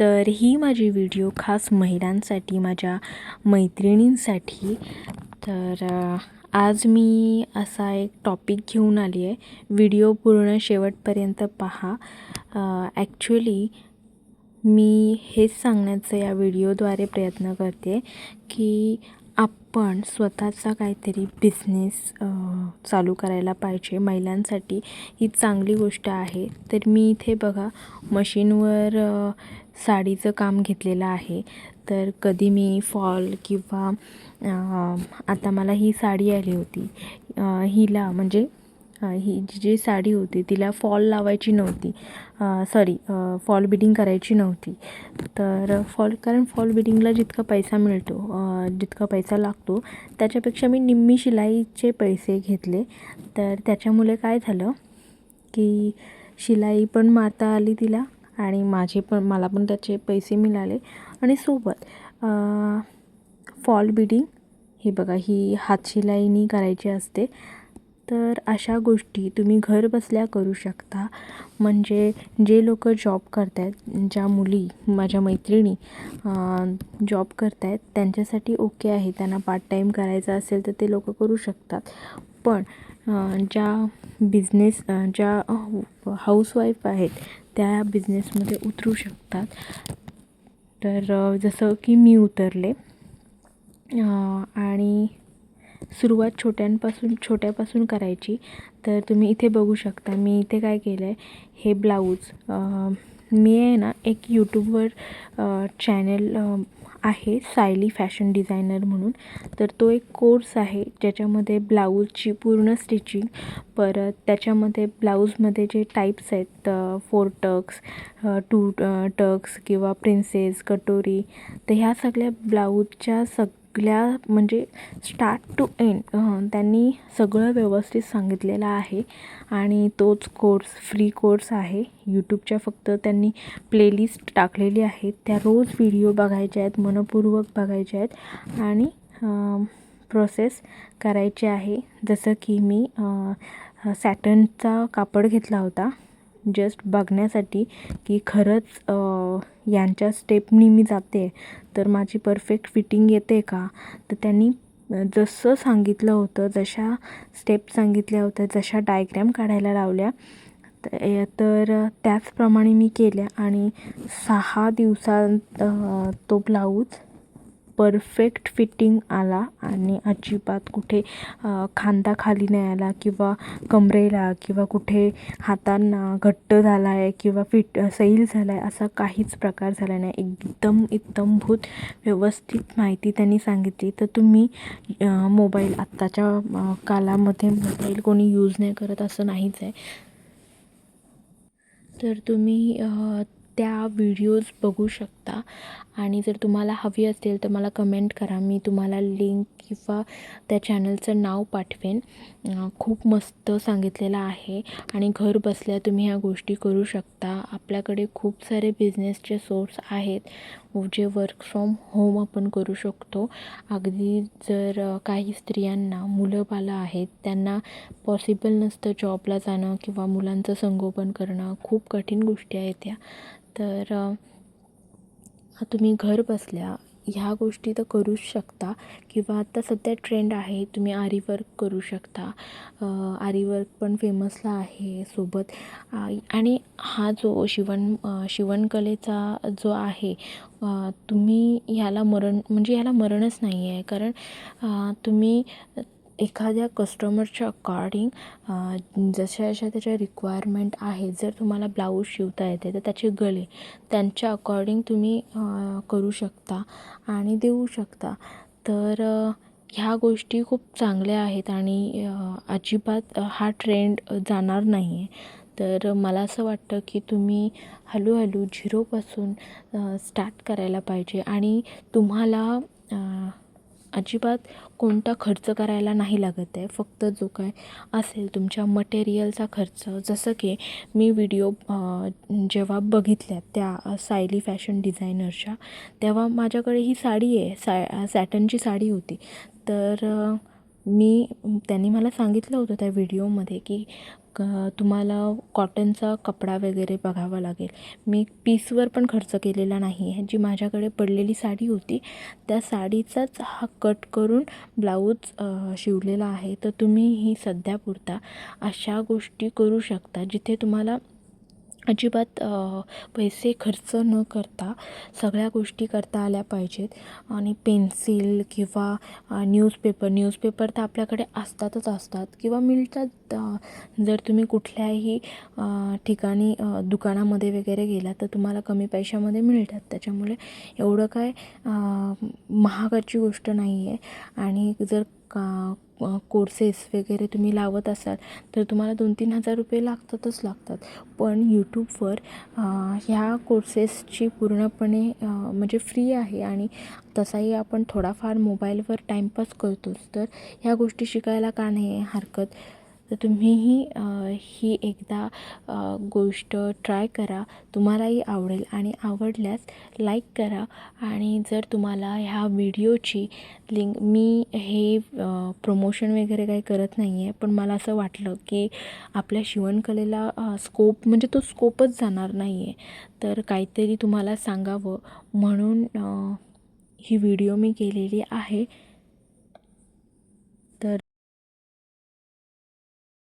तर ही माझी व्हिडिओ खास महिलांसाठी माझ्या मैत्रिणींसाठी. तर आज मी असा एक टॉपिक घेऊन आली आहे. व्हिडिओ पूर्ण शेवटपर्यंत पहा. ॲक्च्युली मी हेच सांगण्याचा या व्हिडिओद्वारे प्रयत्न करते की आपण स्वतःचा काहीतरी बिझनेस चालू करायला पाहिजे. महिलांसाठी ही चांगली गोष्ट आहे. तर मी इथे बघा मशीनवर साडीचं काम घेतलेलं आहे. तर कधी मी फॉल किंवा आता मला ही साडी आली होती. हिला म्हणजे ही जी जी साडी होती तिला फॉल लावायची नव्हती. सॉरी फॉल बिडिंग करायची नव्हती. तर फॉल कारण फॉल बिडिंगला जितका पैसा मिळतो जितका पैसा लागतो त्याच्यापेक्षा मी निम्मी शिलाईचे पैसे घेतले. तर त्याच्यामुळे काय झालं की शिलाई पण मारता आली तिला आणि माझे पण मला पण त्याचे पैसे मिळाले. आणि सोबत फॉल बिडिंग ही बघा ही हातशिलाईनी करायची असते. तर अशा गोष्टी तुम्ही घर बसल्या करू शकता. म्हणजे जे लोक जॉब करत आहेत ज्या मुली माझ्या मैत्रिणी जॉब करत आहेत त्यांच्यासाठी ओके आहे. त्यांना पार्ट टाईम करायचा असेल तर ते लोक करू शकतात. पण ज्या बिझनेस ज्या हाऊसवाईफ आहेत त्या बिझनेसमध्ये उतरू शकतात. तर जसं की मी उतरले आणि सुरुवात छोट्यांपासून छोट्यापासून करायची. तर तुम्ही इथे बघू शकता मी इथे काय केलं आहे हे ब्लाऊज मी आहे ना एक यूट्यूबवर चॅनल आहे सायली फॅशन डिझायनर म्हणून. तर तो एक कोर्स आहे ज्याच्यामध्ये ब्लाऊजची पूर्ण स्टिचिंग परत त्याच्यामध्ये ब्लाऊजमध्ये जे टाईप्स आहेत फोर टक्स टू टक्स किंवा प्रिन्सेस कटोरी तर ह्या सगळ्या ब्लाऊजच्या सग सगळ्या म्हणजे स्टार्ट टू एंड त्यांनी सगळं व्यवस्थित सांगितलेलं आहे. आणि तोच कोर्स फ्री कोर्स आहे. यूट्यूबच्या फक्त त्यांनी प्लेलिस्ट टाकलेली आहे त्या रोज व्हिडिओ बघायच्या आहेत मनपूर्वक बघायच्या आहेत. आणि प्रोसेस करायची आहे. जसं की मी सॅटनचा कापड घेतला होता. जस्ट बघण्यासाठी की खरंच यांच्या स्टेपनी मी जाते. तर माझी परफेक्ट फिटिंग येते का? तर त्यांनी जसं सांगितलं होतं जशा स्टेप सांगितल्या होत्या जशा डायग्रॅम काढायला लावल्या तर त्याचप्रमाणे मी केल्या आणि सहा दिवसांत तो ब्लाऊज परफेक्ट फिटिंग आला आणि अजिबात कुठे खांदा खाली नाही आला किंवा कमरेला किंवा कुठे हातांना घट्ट झाला आहे किंवा फिट सैल झाला आहे असा काहीच प्रकार झाला नाही. एकदम इत्तमभूत व्यवस्थित माहिती त्यांनी सांगितली. तर तुम्ही मोबाईल आत्ताच्या कालामध्ये मोबाईल कोणी यूज नाही करत असं नाहीच आहे. तर तुम्ही त्या व्हिडिओज बघू शकता. आणि जर तुम्हाला हवी असेल तर मला कमेंट करा. मी तुम्हाला लिंक किंवा त्या चॅनलचं नाव पाठवेन. खूप मस्त सांगितलेलं आहे. आणि घर बसल्या तुम्ही ह्या गोष्टी करू शकता. आपल्याकडे खूप सारे बिझनेसचे सोर्स आहेत. हो, जे वर्क फ्रॉम होम आपण करू शकतो. अगदी जर काही स्त्रियांना मुलं बालं आहेत त्यांना पॉसिबल नसतं जॉबला जाणं किंवा मुलांचं संगोपन करणं खूप कठीण गोष्टी आहेत त्या. तर तुम्ही घर बसल्या ह्या गोष्टी तर करूच शकता. किंवा आता सध्या ट्रेंड आहे तुम्ही आरी वर्क करू शकता. आरी वर्क पण फेमसला आहे सोबत. आणि हा जो शिवण शिवणकलेचा जो आहे तुम्ही ह्याला मरण म्हणजे ह्याला मरणच नाही आहे कारण तुम्ही एखाद्या कस्टमरच्या अकॉर्डिंग जशा जशा त्याच्या रिक्वायरमेंट आहेत जर तुम्हाला ब्लाऊज शिवता येते तर त्याचे गळे त्यांच्या अकॉर्डिंग तुम्ही करू शकता आणि देऊ शकता. तर ह्या गोष्टी खूप चांगल्या आहेत आणि अजिबात हा ट्रेंड जाणार नाही आहे तर मला असं वाटतं की तुम्ही हळूहळू झिरोपासून स्टार्ट करायला पाहिजे आणि तुम्हाला अजिबात कोणता खर्च करायला नाही लागत आहे. फक्त जो काय असेल तुमच्या मटेरियलचा खर्च. जसं की मी व्हिडिओ जेव्हा बघितल्या त्या सायली फॅशन डिझायनरच्या तेव्हा माझ्याकडे ही साडी आहे. सा सॅटनची साडी होती. तर मी त्यांनी मला सांगितलं होतं त्या व्हिडिओमध्ये की तुम्हाला कॉटनचा कपडा वगैरे बघावा लागेल. मी पीसवर पण खर्च केलेला नाही आहे. जी माझ्याकडे पडलेली साडी होती त्या साडीचाच हा कट करून ब्लाऊज शिवलेला आहे. तर तुम्ही ही सध्यापुरता अशा गोष्टी करू शकता जिथे तुम्हाला अजिबात पैसे खर्च न करता सगळ्या गोष्टी करता आल्या पाहिजेत. आणि पेन्सिल किंवा न्यूजपेपर न्यूजपेपर तर आपल्याकडे असतातच असतात. किंवा मिळतात जर तुम्ही कुठल्याही ठिकाणी दुकानामध्ये वगैरे गेलात तर तुम्हाला कमी पैशामध्ये मिळतात. त्याच्यामुळे एवढं काय महागाची गोष्ट नाही आहे आणि जर का कोर्सेस वगैरे तुम्ही लावत असाल तर तुम्हाला दोन तीन हजार रुपये लागतातच लागतात. पण यूट्यूबवर ह्या कोर्सेसची पूर्णपणे म्हणजे फ्री आहे आणि तसाही आपण थोडाफार मोबाईलवर टाईमपास करतोच तर ह्या गोष्टी शिकायला का नाही आहे हरकत? तर तुम्हीही ही एकदा गोष्ट ट्राय करा. तुम्हालाही आवडेल आणि आवडल्यास लाईक करा. आणि जर तुम्हाला ह्या व्हिडिओची लिंक मी हे प्रमोशन वगैरे काही करत नाही आहे पण मला असं वाटलं की आपल्या शिवणकलेला स्कोप म्हणजे तो स्कोपच जाणार नाही आहे तर काहीतरी तुम्हाला सांगावं. म्हणून ही व्हिडिओ मी केलेली आहे.